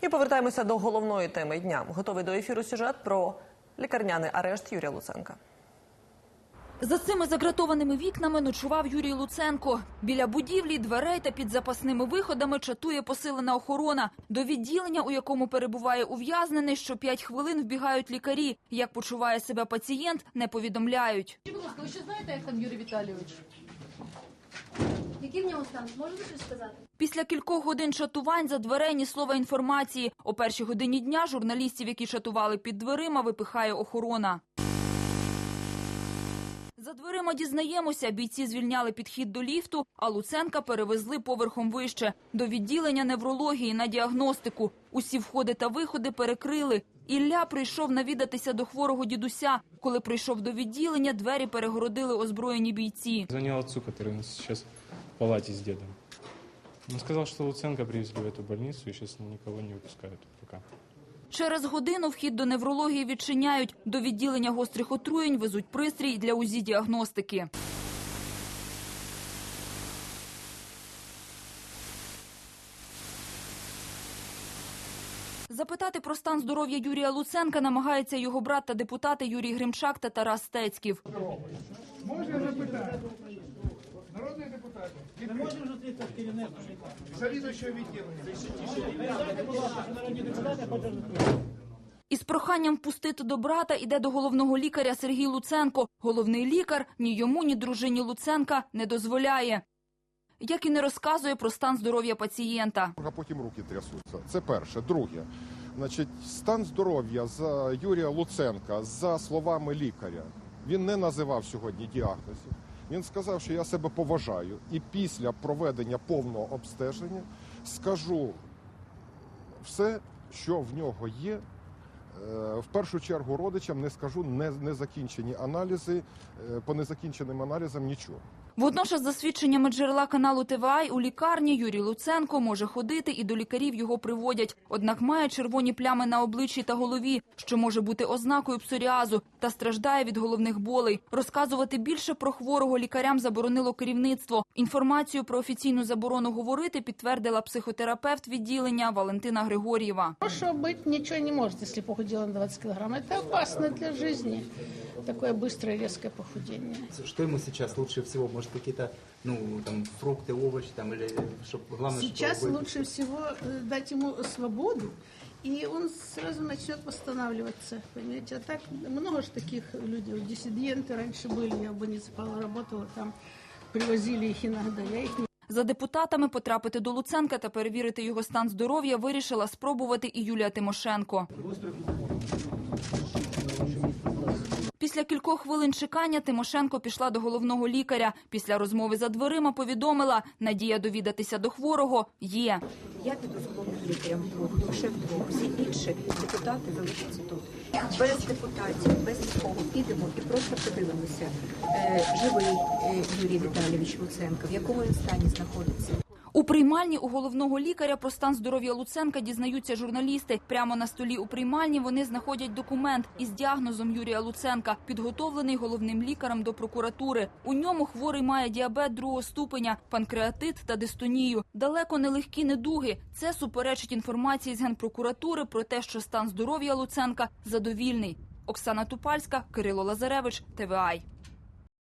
І повертаємося до головної теми дня. Готовий до ефіру сюжет про лікарняний арешт Юрія Луценка. За цими загратованими вікнами ночував Юрій Луценко. Біля будівлі, дверей та під запасними виходами чатує посилена охорона. До відділення, у якому перебуває ув'язнений, що п'ять хвилин вбігають лікарі. Як почуває себе пацієнт, не повідомляють. Будь ласка, ви ще знаєте, як там Юрій Віталійович? Який в нього стан? Можете щось сказати? Після кількох годин шатувань за дверей ні слова інформації. О першій годині дня журналістів, які шатували під дверима, випихає охорона. За дверима дізнаємося, бійці звільняли підхід до ліфту, а Луценка перевезли поверхом вище до відділення неврології на діагностику. Усі входи та виходи перекрили. Ілля прийшов навідатися до хворого дідуся. Коли прийшов до відділення, двері перегородили озброєні бійці. Звонил отцу, который у нас сейчас в палате с дедом. Он сказал, что Луценко привезли в эту больницу и сейчас никого не выпускают пока. Через годину вхід до неврології відчиняють. До відділення гострих отруєнь везуть пристрій для УЗІ-діагностики. Запитати про стан здоров'я Юрія Луценка намагається його брат та депутати Юрій Гримчак та Тарас Стецьків. Із проханням впустити до брата іде до головного лікаря Сергій Луценко. Головний лікар ні йому, ні дружині Луценка не дозволяє. Як і не розказує про стан здоров'я пацієнта. а потім руки трясуться. Це перше. Друге, значить, стан здоров'я за Юрія Луценка, за словами лікаря, він не називав сьогодні діагнозів. Він сказав, що я себе поважаю, і після проведення повного обстеження скажу все, що в нього є. Е, В першу чергу родичам не скажу не, незакінчені аналізи, е, по незакінченим аналізам нічого. Водночас, за свідченнями джерела каналу ТВА, у лікарні Юрій Луценко може ходити і до лікарів його приводять. Однак має червоні плями на обличчі та голові, що може бути ознакою псоріазу, та страждає від головних болей. Розказувати більше про хворого лікарям заборонило керівництво. Інформацію про офіційну заборону говорити підтвердила психотерапевт відділення Валентина Григор'єва. Хорошего быть ничего не может, если похудела на 20 килограмм. Это опасно для жизни. Такое быстрое резкое похудение. Что ему сейчас лучше всего? Может, какие-то, ну, там, фрукты, овощи, там, или чтобы главное, Сейчас чтобы... лучше всего э, дать ему свободу, и он сразу начнет восстанавливаться. Понимаете, а так много же таких людей. Диссиденты раньше были, я в больнице Павла работала, там привозили их иногда. Я их не За депутатами потрапити до Луценка та перевірити його стан здоров'я вирішила спробувати і Юлія Тимошенко. Після кількох хвилин чекання Тимошенко пішла до головного лікаря. Після розмови за дверима повідомила, надія довідатися до хворого є. Я піду з головним лікарем вдвох, лише вдвох. Всі інші депутати залишаться тут. Без депутатів, без нікого підемо і просто подивимося. Е, живий е, Юрій Віталійович Луценко, в якому він стані знаходиться. У приймальні у головного лікаря про стан здоров'я Луценка дізнаються журналісти. Прямо на столі у приймальні вони знаходять документ із діагнозом Юрія Луценка, підготовлений головним лікарем до прокуратури. У ньому хворий має діабет другого ступеня, панкреатит та дистонію. Далеко не легкі недуги. Це суперечить інформації з генпрокуратури про те, що стан здоров'я Луценка задовільний. Оксана Тупальська, Кирило Лазаревич, ТВАЙ.